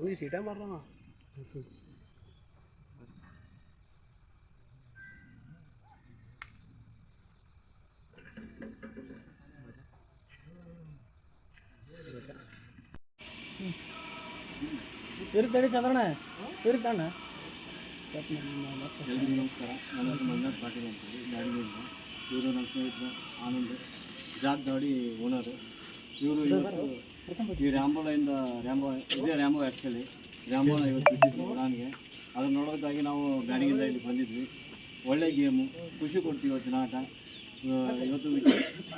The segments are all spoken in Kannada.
ಹೋಗಿ ಸೀಟಾ ಮಾರಲ್ಲ ಇರುತ್ತಡಿ ಚಂದ್ರಣ್ಣ ಇರುತ್ತಣ್ಣ ಎಲ್ರಿಗೂ ನಮಸ್ಕಾರ ನನ್ನ ಹೆಸರು ಮಂಜುನಾಥ್ ಪಾಟೀಲ್ ಅಂತೇಳಿ ಬ್ಯಾಡಗಿಯಿಂದ ಇವರು ನಮ್ಮ ಸ್ನೇಹಿತರು ಆನಂದ್ ಜಾಕ್ ದಾಡಿ ಓನರು ಇವರು ಇವತ್ತು ಈ ರ್ಯಾಂಬೋಲಿಂದ ರ್ಯಾಂಬೋ ಇದೇ ರ್ಯಾಂಬೋ ಆ್ಯಕ್ಚುಲಿ ರ್ಯಾಂಬೋ ಇವತ್ತು ಬಿಟ್ಟಿದ್ದು ನನಗೆ. ಅದನ್ನು ನೋಡೋದಕ್ಕಾಗಿ ನಾವು ಬ್ಯಾಡಗಿಂದ ಇಲ್ಲಿ ಬಂದಿದ್ವಿ. ಒಳ್ಳೆ ಗೇಮು ಖುಷಿ ಕೊಡ್ತೀವಿ ಇವತ್ತಿನ ಆಟ. ಇವತ್ತು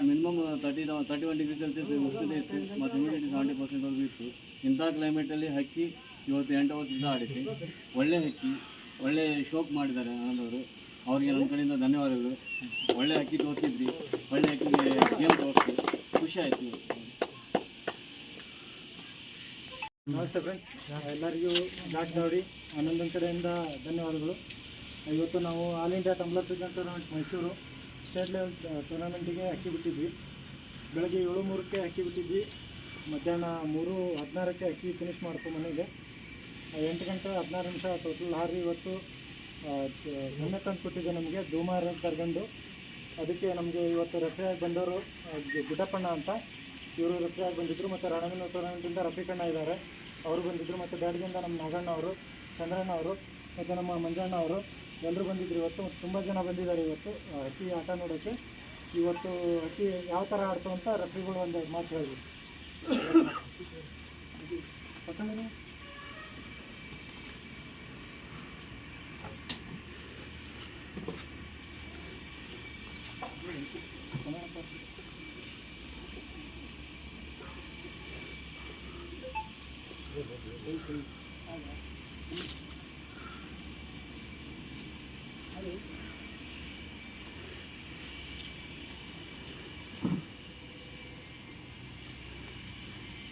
minimum thirty thirty one degree Celsius ಉಷ್ಣತೆ ಇತ್ತು, ಮತ್ತು ಹ್ಯೂಮಿಡಿಟಿ ಸೆವೆಂಟಿ ಪರ್ಸೆಂಟ್ವರೆಗೂ ಇತ್ತು. ಇಂಥ ಕ್ಲೈಮೇಟಲ್ಲಿ ಹಕ್ಕಿ ಇವತ್ತು ಎಂಟು ಅವತ್ತಿಂದ ಆಡಿಸಿ. ಒಳ್ಳೆ ಹಕ್ಕಿ, ಒಳ್ಳೆ ಶೋಕ್ ಮಾಡಿದ್ದಾರೆ ಆನಂದವರು ಅವರಿಗೆ ನನ್ನ ಕಡೆಯಿಂದ ಧನ್ಯವಾದಗಳು. ಒಳ್ಳೆ ಹಕ್ಕಿ ತೋರಿಸಿದ್ರಿ. ಒಳ್ಳೆ ಹಕ್ಕಿಗೆ ಗೇಮ್ ತೋರಿಸಿ ಖುಷಿ ಆಯಿತು ನಮಸ್ತೆ ಫ್ರೆಂಡ್ಸ್ ಎಲ್ಲರಿಗೂ ಜಾಕ್ ದಾವಡಿ ಹನ್ನೊಂದೊಂದು ಕಡೆಯಿಂದ ಧನ್ಯವಾದಗಳು. ಇವತ್ತು ನಾವು all India tumbler tournament Mysuru state level ಟೂರ್ನಮೆಂಟಿಗೆ ಅಕ್ಕಿ ಬಿಟ್ಟಿದ್ವಿ. ಬೆಳಗ್ಗೆ ಏಳು ಮೂರಕ್ಕೆ ಅಕ್ಕಿ ಬಿಟ್ಟಿದ್ವಿ. ಮಧ್ಯಾಹ್ನ ಮೂರು ಹದಿನಾರಕ್ಕೆ ಅಕ್ಕಿ ಫಿನಿಷ್ ಮಾಡ್ಕೊ ಮನೆಗೆ ಎಂಟು ಗಂಟೆ ಹದಿನಾರು ನಿಮಿಷ ಟೋಟಲ್ ಹಾರಿ ಇವತ್ತು ಎಣ್ಣೆ ತಂದು ಕೊಟ್ಟಿದ್ದೆ ನಮಗೆ, ಧೂಮಾರ ಕರ್ಗಂಡು ಅದಕ್ಕೆ ನಮಗೆ ಇವತ್ತು ರೆಫ್ರಿಯಾಗಿ ಬಂದವರು ಗುಡ್ಡಪ್ಪಣ್ಣ ಅಂತ. ಇವರು ರೆಫ್ರಿಯಾಗಿ ಬಂದಿದ್ದರು ಮತ್ತು ರಣವಿನ ಟೂರ್ನಮೆಂಟಿಂದ ರಫಿಕಣ್ಣ ಇದ್ದಾರೆ ಅವರು ಬಂದಿದ್ದರು ಮತ್ತು ಬ್ಯಾಡ್ಗಿಂದ ನಮ್ಮ ನಾಗಣ್ಣ ಅವರು, ಚಂದ್ರಣ್ಣ ಅವರು, ಮತ್ತು ನಮ್ಮ ಮಂಜಣ್ಣ ಅವರು. ಎಲ್ಲರೂ ಬಂದಿದ್ರು ಇವತ್ತು ಮತ್ತು ತುಂಬ ಜನ ಬಂದಿದ್ದಾರೆ ಇವತ್ತು. ಹಕ್ಕಿ ಆಟ ನೋಡೋಕ್ಕೆ ಇವತ್ತು ಹಕ್ಕಿ ಯಾವ ಥರ ಆಡ್ತು ಅಂತ ರೆಫ್ರಿಗಳು ಒಂದು ಮಾತು ಹೇಳಿದ್ರು ಪಕ್ಕದಲ್ಲಿ.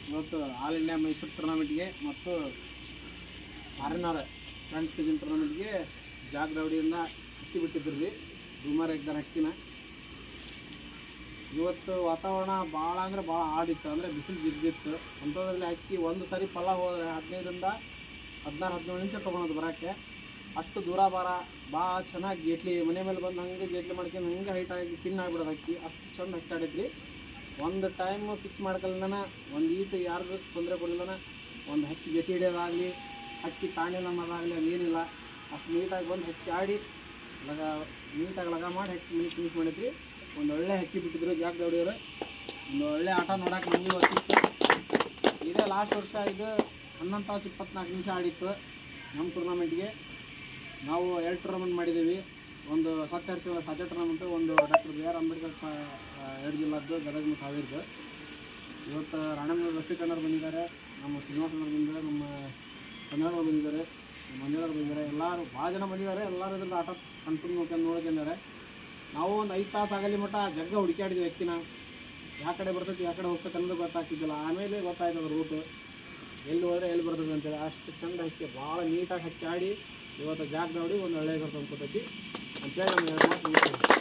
ಇವತ್ತು ಆಲ್ ಇಂಡಿಯಾ ಮೈಸೂರು ಟೂರ್ನಮೆಂಟ್ಗೆ ಮತ್ತು R N R friends pigeon ಟೂರ್ನಮೆಂಟ್ಗೆ ಜಾಗ ರೌಡಿಯನ್ನು ಹಕ್ಕಿ ಬಿಟ್ಟಿದ್ರು ರೀ. ಇದ್ದಾರೆ ಹಕ್ಕಿನ. ಇವತ್ತು ವಾತಾವರಣ ಭಾಳ ಅಂದ್ರೆ ಭಾಳ ಆಡಿತ್ತು ಅಂದರೆ ಬಿಸಿಲು ಜಿದ್ದಿತ್ತು ಅಂಥದ್ರಲ್ಲಿ ಅಕ್ಕಿ ಒಂದು ಸರಿ ಫಲ ಹೋದರೆ ಹದಿನೈದರಿಂದ ಹದಿನಾರು, ಹದಿನೇಳು ನಿಮಿಷ ತೊಗೊಳೋದು ಬರೋಕ್ಕೆ. ಅಷ್ಟು ದೂರ ಬಾರ ಭಾಳ ಚೆನ್ನಾಗಿ ಗೇಟ್ಲಿ ಮನೆ ಮೇಲೆ ಬಂದು ಹಂಗೆ ಗೇಟ್ಲಿ ಮಾಡ್ಕೊಂಡು ಹಂಗೆ ಹೈಟ್ ಆಗಿ ಪಿನ್ ಆಗಿಬಿಡೋದು ಅಕ್ಕಿ. ಅಷ್ಟು ಚೆಂದ ಹೈಟ್ ಆಡಿದ್ರಿ ಒಂದು ಟೈಮ್ ಫಿಕ್ಸ್ ಮಾಡ್ಕೊಳ್ಳನ ಒಂದು ಈಟು ಯಾರಿಗೂ ತೊಂದರೆ ಕೊಡಲಿಲ್ಲನ, ಒಂದು ಹಕ್ಕಿ ಜೊತೆ ಹಿಡಿಯೋದಾಗಲಿ ಹಕ್ಕಿ ತಾಣಿಲ್ಲ ಅನ್ನೋದಾಗಲಿ ಏನಿಲ್ಲ. ಅಷ್ಟು ನೀಟಾಗಿ ಬಂದು ಹಕ್ಕಿ ಆಡಿ, ಲಗ ನೀಟಾಗಿ ಲಗ ಮಾಡಿ ಹಕ್ಕಿ ಮನೆ ಫಿನಿಶ್ ಮಾಡಿದ್ರಿ ಒಂದು ಒಳ್ಳೆ ಹಕ್ಕಿ ಬಿಟ್ಟಿದ್ರು ಜಾಕ್ ದೌಡಿಯವರು ಒಂದು ಒಳ್ಳೆ ಆಟ ನೋಡಕ್ಕೆ ನಮಗೆ ಗೊತ್ತಿತ್ತು ಇದೇ ಲಾಸ್ಟ್ ವರ್ಷ ಇದು ಹನ್ನೊಂದು ತಾಸು ಇಪ್ಪತ್ನಾಲ್ಕು ನಿಮಿಷ ಆಡಿತ್ತು ನಮ್ಮ ಟೂರ್ನಮೆಂಟ್ಗೆ ನಾವು ಎರಡು ಟೂರ್ನಮೆಂಟ್ ಮಾಡಿದ್ದೀವಿ. ಒಂದು ಸತ್ಯಹರಿಸಿದ ಸಾಧ್ಯ ಟೂರ್ನಮೆಂಟು ಒಂದು ಡಾಕ್ಟರ್ ಬಿ ಆರ್ ಅಂಬೇಡ್ಕರ್ ಎರಡು ಜಿಲ್ಲಾದ್ದು, ಗದಗ ಮತ್ತು ಹಾವೇರಿದು. ಇವತ್ತು ರಾಣಮ್ಮ ರಫೀಕಣ್ಣವ್ರು ಬಂದಿದ್ದಾರೆ, ನಮ್ಮ ಶ್ರೀನಿವಾಸನವ್ರು ಬಂದಿದ್ದಾರೆ, ನಮ್ಮ ಕನ್ನಡವ್ರು ಬಂದಿದ್ದಾರೆ ಮಂಜುಳವ್ರು ಬಂದಿದ್ದಾರೆ. ಎಲ್ಲರೂ ಭಾಳ ಜನ ಬಂದಿದ್ದಾರೆ, ಎಲ್ಲರೂ ಇದ್ರದ್ದು ಆಟ ನೋಡ್ಕೊಂಡು ನೋಡ್ಕೊಂಡಿದ್ದಾರೆ ನಾವು ಒಂದು ಐದು ತಾಸು ಆಗಲಿ ಮಟ್ಟ ಜಗ್ಗ ಹುಡುಕಾಡಿದ್ವಿ ವ್ಯಕ್ತಿನ. ಯಾವ ಕಡೆ ಬರ್ತೈತಿ ಯಾವ ಕಡೆ ಹೋಗ್ತೈತೆ ಅನ್ನೋದು ಗೊತ್ತಾಗ್ತಿದ್ದಿಲ್ಲ. ಆಮೇಲೆ ಗೊತ್ತಾಯ್ತದ ರೂಟು ಎಲ್ಲಿ ಹೋದ್ರೆ ಎಲ್ಲಿ ಬರ್ತದೆ ಅಂತೇಳಿ. ಅಷ್ಟು ಚಂದ ಹಕ್ಕಿ, ಭಾಳ ನೀಟಾಗಿ ಹಕ್ಕಿ ಆಡಿ ಇವತ್ತು ಜಾಗ ನೋಡಿ ಒಂದು ಒಳ್ಳೆಯ ತಂದ್ಕೊತೈತಿ ಅಂತೇಳಿ ನಮ್ಗೆ